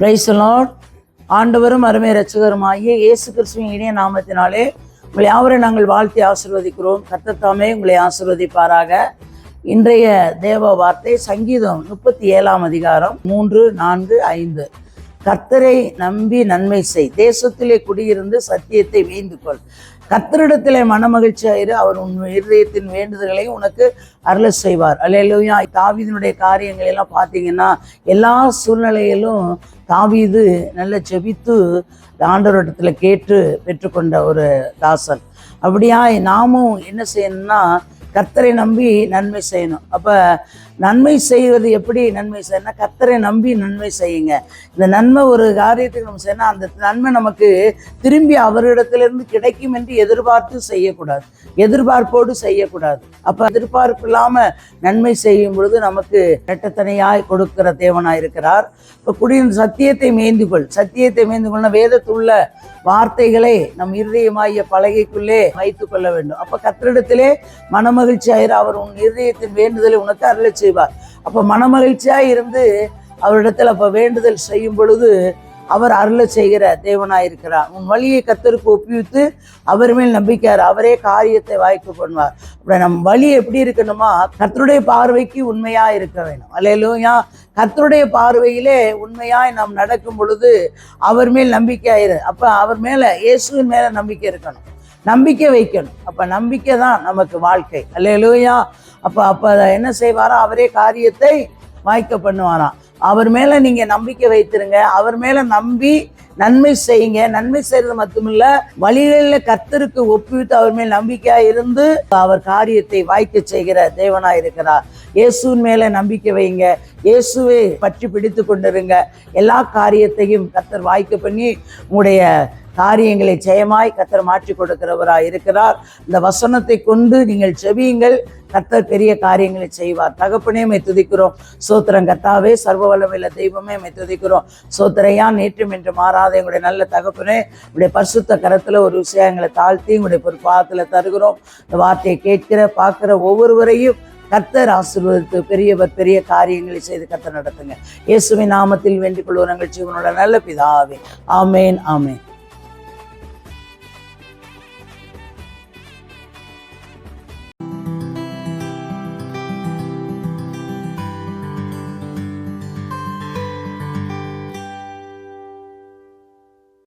Price Lord ஆண்டவரும் அருமை ரட்சகருமாகிய இயேசு கிறிஸ்துவின் இனிய நாமத்தினாலே உங்களை யாவரை நாங்கள் வாழ்த்தி ஆசிர்வதிக்கிறோம். கர்த்தத்தாமே உங்களை ஆசிர்வதிப்பாராக. இன்றைய தேவ வார்த்தை சங்கீதம் முப்பத்தி ஏழாம் அதிகாரம் மூன்று நான்கு ஐந்து. கத்தரை நம்பி நன்மை செய். தேசத்திலே குடியிருந்து சத்தியத்தை வேந்து கொள் கத்தரிடத்திலே மனமகிழ்ச்சியாயிரு அவர் உன் இருதயத்தின் வேண்டுதல்களை உனக்கு அருள செய்வார். அல்லையா தாவீதினுடைய காரியங்கள் எல்லாம் பார்த்தீங்கன்னா எல்லா சூழ்நிலையிலும் தாவீது நல்ல ஜெபித்து ஆண்டவரிடத்துல கேட்டு பெற்றுக்கொண்ட ஒரு தாசன். அப்படியாய் நாமும் என்ன செய்யணும்னா கர்த்தரை நம்பி நன்மை செய்யணும். அப்போ நன்மை செய்வது எப்படி நன்மை செய்யணும்னா கர்த்தரை நம்பி நன்மை செய்யுங்க. இந்த நன்மை ஒரு காரியத்துக்கு நம்ம செய்யணும் அந்த நன்மை நமக்கு திரும்பி அவரிடத்திலிருந்து கிடைக்கும் என்று எதிர்பார்த்து செய்யக்கூடாது. எதிர்பார்ப்போடு செய்யக்கூடாது. அப்போ எதிர்பார்ப்பு இல்லாமல் நன்மை செய்யும் பொழுது நமக்கு ரெட்டத்தனையாய் கொடுக்கிற தேவனாய் இருக்கிறார். இப்போ குடியின் சத்தியத்தை மேய்ந்துகொள். சத்தியத்தை மேய்ந்துகொள்ள வேதத்துள்ள வார்த்தைகளை நம் இருதயமாகிய பலகைக்குள்ளே வைத்து கொள்ள வேண்டும். அப்போ கத்திரிடத்திலே மனமகிழ்ச்சியாயிரு அவர் உன் இதயத்தின் வேண்டுதலை உனக்கு அருளை செய்வார். அப்போ மனமகிழ்ச்சியாக இருந்து அவரிடத்தில் அப்போ வேண்டுதல் செய்யும் பொழுது அவர் அருளை செய்கிற தேவனாயிருக்கிறார் உன் வழியை கத்தருக்கு ஒப்பிவித்து அவர் மேல் நம்பிக்கையார் அவரே காரியத்தை வாய்ப்பு பண்ணுவார். அப்படி நம் வழி எப்படி இருக்கணுமா? கத்தருடைய பார்வைக்கு உண்மையா இருக்க வேணும் அல்லையிலூயா கத்தருடைய பார்வையிலே உண்மையாய் நாம் நடக்கும் பொழுது அவர் மேல் நம்பிக்கையாயிரு அப்போ அவர் மேலே இயேசுவின் மேலே நம்பிக்கை இருக்கணும். நம்பிக்கை வைக்கணும். அப்போ நம்பிக்கை தான் நமக்கு வாழ்க்கை. அல்லையிலூயா அப்போ அப்போ என்ன செய்வாரா அவரே காரியத்தை வாய்க்க பண்ணுவாராம். அவர் மேலே நீங்கள் நம்பிக்கை வைத்திருங்க. அவர் மேலே நம்பி நன்மை செய்யுங்க. நன்மை செய்கிறது மட்டுமில்ல வழிகளில் கர்த்தருக்கு ஒப்புவித்து அவர் மேல் நம்பிக்கையாக இருந்து அவர் காரியத்தை வாய்க்க செய்கிற தேவனா இருக்கிறார். இயேசுவின் மேலே நம்பிக்கை வைங்க. இயேசுவை பற்றி பிடித்து கொண்டிருங்க. எல்லா காரியத்தையும் கர்த்தர் வாய்க்க பண்ணி உங்களுடைய காரியங்களை ஜெயமாய் கத்தர் மாற்றி கொடுக்கிறவராக இருக்கிறார். இந்த வசனத்தை கொண்டு நீங்கள் செவியுங்கள் கத்தர் பெரிய காரியங்களை செய்வார். தகப்பனே மை துதிக்கிறோம். சோத்திரம் கத்தாவே சர்வ வல்லமையில தெய்வமே மை துதிக்கிறோம். சோத்திரையா நேற்றும் என்று மாறாத எங்களுடைய நல்ல தகப்பனே உங்களுடைய பரிசுத்த கரத்துல ஒரு விஷயங்களை தாழ்த்தி உங்களுடைய ஒரு தருகிறோம். இந்த வார்த்தையை கேட்கிற பார்க்கிற ஒவ்வொருவரையும் கர்த்தர் ஆசிர்வதித்து பெரியவர் பெரிய காரியங்களை செய்து கர்த்தர் நடத்துங்க. இயேசுவின் நாமத்தில் வேண்டிக் கொள்வோம். நாங்கள் ஜீவனோட நல்ல பிதாவே. ஆமேன் ஆமேன்.